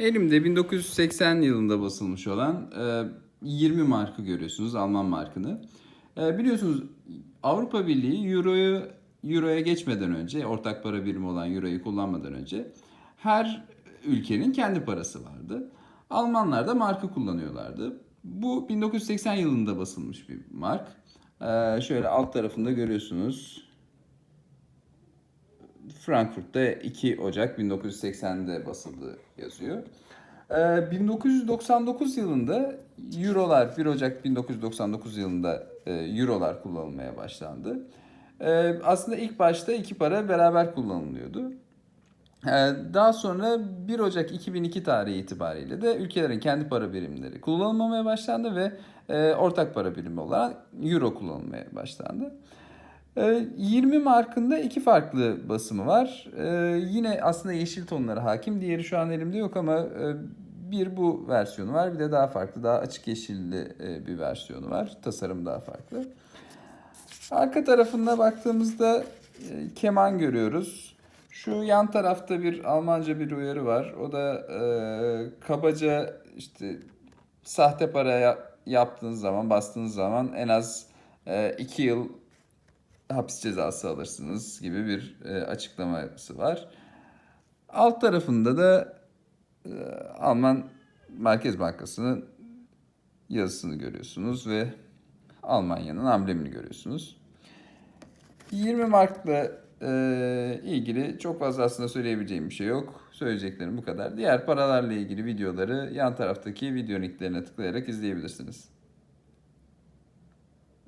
Elimde 1980 yılında basılmış olan e, 20 markı görüyorsunuz, Alman markını. E, biliyorsunuz Avrupa Birliği Euro'yu Euro'ya geçmeden önce, ortak para birimi olan Euro'yu kullanmadan önce her ülkenin kendi parası vardı. Almanlar da markı kullanıyorlardı. Bu 1980 yılında basılmış bir mark. E, şöyle alt tarafında görüyorsunuz. Frankfurt'ta 2 Ocak 1980'de basıldı yazıyor. Ee, 1999 yılında Eurolar 1 Ocak 1999 yılında e, Eurolar kullanılmaya başlandı. Ee, aslında ilk başta iki para beraber kullanılıyordu. Ee, Daha sonra 1 Ocak 2002 tarihi itibariyle de ülkelerin kendi para birimleri kullanılmamaya başlandı ve e, ortak para birimi olarak Euro kullanılmaya başlandı. Ee, 20 markında iki farklı basımı var. Ee, Yine aslında yeşil tonlara hakim. Diğeri şu an elimde yok ama e, bir bu versiyonu var. Bir de daha farklı, daha açık yeşilli e, bir versiyonu var. Tasarım daha farklı. Arka tarafına baktığımızda e, keman görüyoruz. Şu yan tarafta bir Almanca bir uyarı var. O da kabaca işte sahte para ya- yaptığınız zaman, bastığınız zaman en az 2 yıl hapis cezası alırsınız gibi bir e, açıklaması var. Alt tarafında da e, Alman Merkez Bankası'nın yazısını görüyorsunuz ve Almanya'nın amblemini görüyorsunuz. 20 markla e, ilgili çok fazla aslında söyleyebileceğim bir şey yok. Söyleyeceklerim bu kadar. Diğer paralarla ilgili videoları yan taraftaki video linklerine tıklayarak izleyebilirsiniz.